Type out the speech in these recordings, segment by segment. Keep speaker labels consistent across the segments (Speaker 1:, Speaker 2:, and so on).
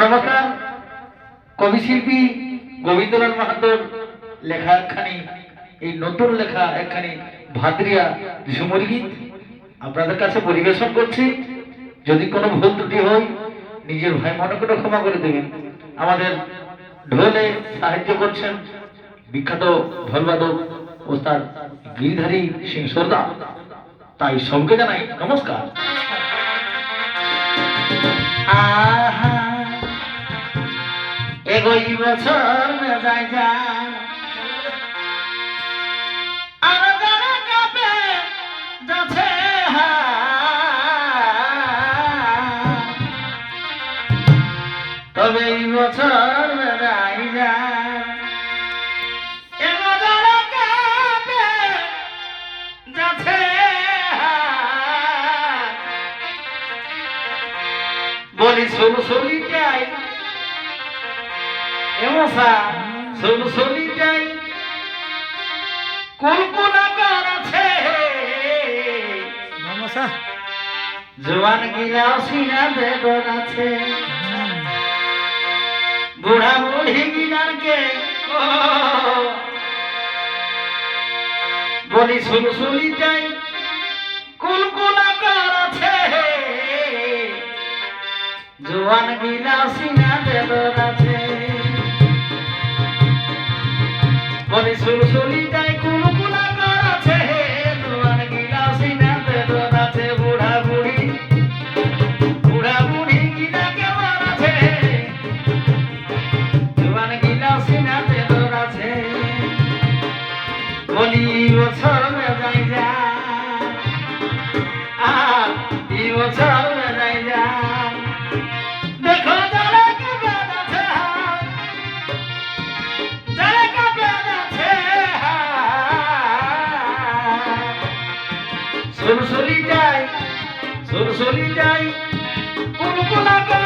Speaker 1: নমস্কার কবি শিল্পী গোবিন্দলাল মাহাতোর লেখা একখানি, এই নতুন লেখা একখানি ভাদ্রিয়া ঝুমুর গীত। আপনাদের কাছে পরিবেশন করছি। যদি কোনো ভুল ত্রুটি হয়, নিজের ভাই মনে করে ক্ষমা করে দেবেন। আমাদের ঢোলে সাহায্য করছেন বিখ্যাত ঢোলবাদক ও তার গিরিধারী সিং সর্দা। তাই সবকে জানাই নমস্কার। আহা বছর যায় যায় আর যারা কাঁপে যাচ্ছে তবে এই বছর যায় যায় বলি সরু সরিটাই এমসা সরু সরিটাই কল্পনা করেছে
Speaker 2: নমস্কার
Speaker 1: জোয়ান গিলাও সিনা দেবর আছে। বুড়া বুড়ি গিলানকে ও, বলি সরু সরিটাই কল্পনা করেছে জোয়ান গিলাও সিনা দেবর আছে। জোয়ান আছে গিলা আছে সিনা দেবর আছে। বছর যাই যা আহ ই বছর সুরসুলি যাই কোন করাছে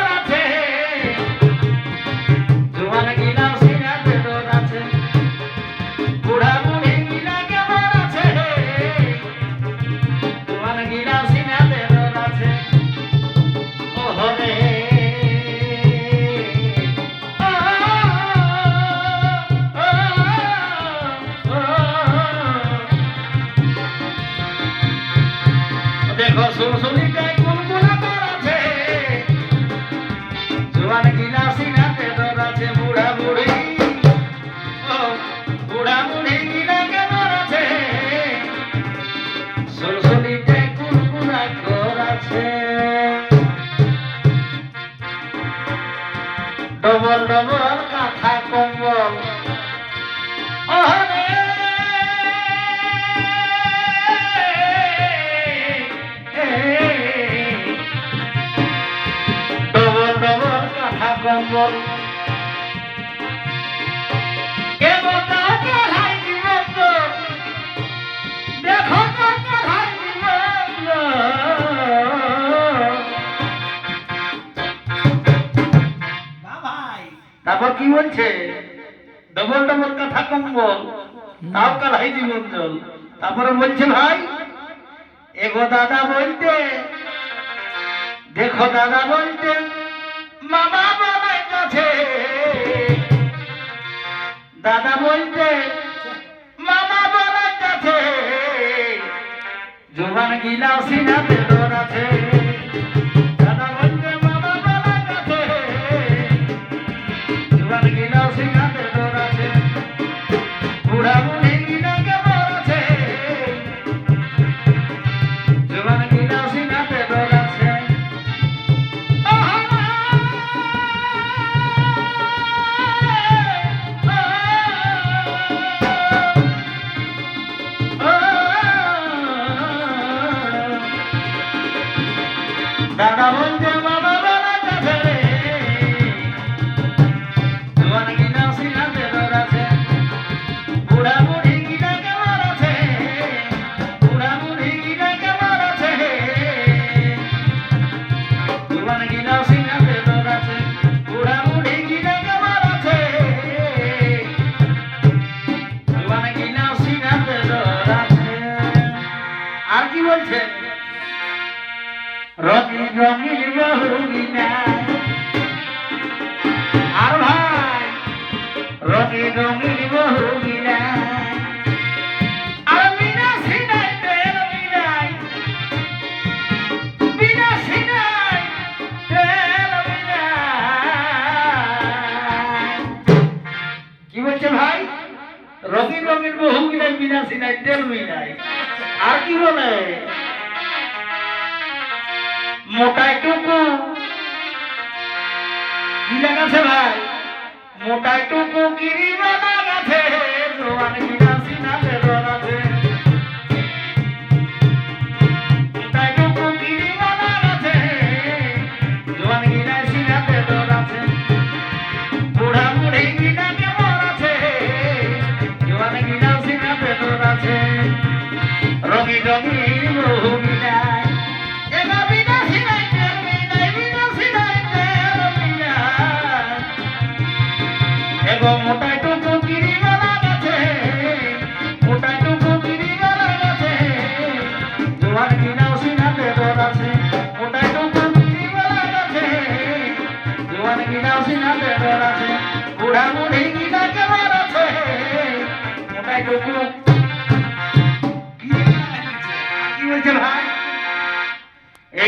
Speaker 1: তারপর কি বলছে? ডবল ডবল কথা কম্বল তাও কালাই জীবন জল। তারপরে বলছে, ভাই, এগো দাদা বলতে, দেখো দাদা বলতে, মামা বাবার কাছে দাদা বলতে মামা বলার কাছে। জোবান গিলা সিনাতে ডর দাদা বলছে সিনাই তেল মিলাই কি বলছে ভাই? রঙিন রঙিন বহু মিলাই বিনা সিনাই তেল মিলাই আর কি বলে? মোটাই টুকু। কি লাগাছে ভাই? মোটাই টুকু গিরিবালা গাছে জোয়ান গিনা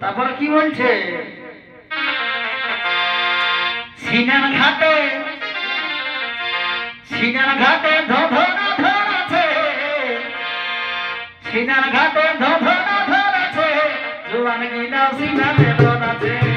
Speaker 1: তারপর কি বলছে? সিনার ঘাটে সিনার ঘাটে সিনার ঘাটে জোয়ান গিলা সিনারে আছে।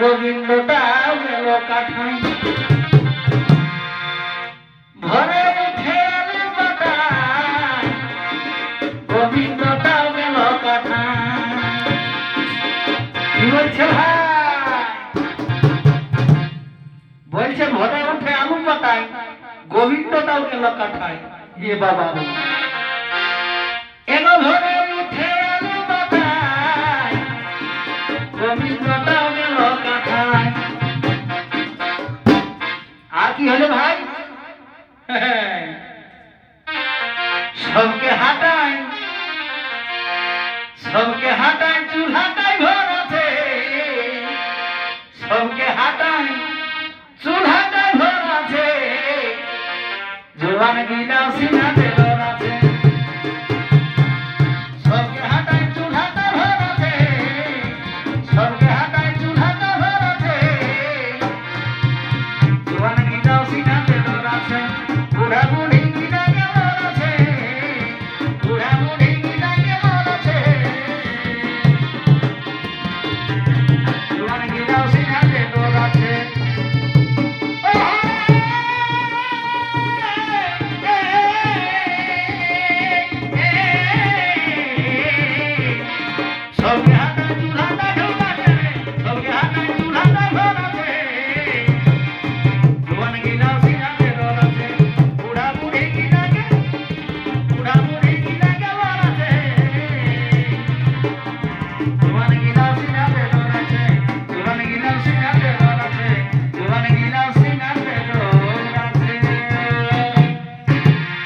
Speaker 1: আর গোবিন্দটাও গেল কাঠাই ভরে উঠে গোবিন্দটাও গেল কাঠাই বলছে ভরে উঠে আলু পাতায় গোবিন্দটাও গেল কাঠায়। ইয়ে বাবা সবকে হাঁটায় সবকে হাঁটায় চুলহাটাই ঘর আছে। সবকে হাঁটায় চুলহাটাই ঘর আছে। জোয়ান গিলা সিনা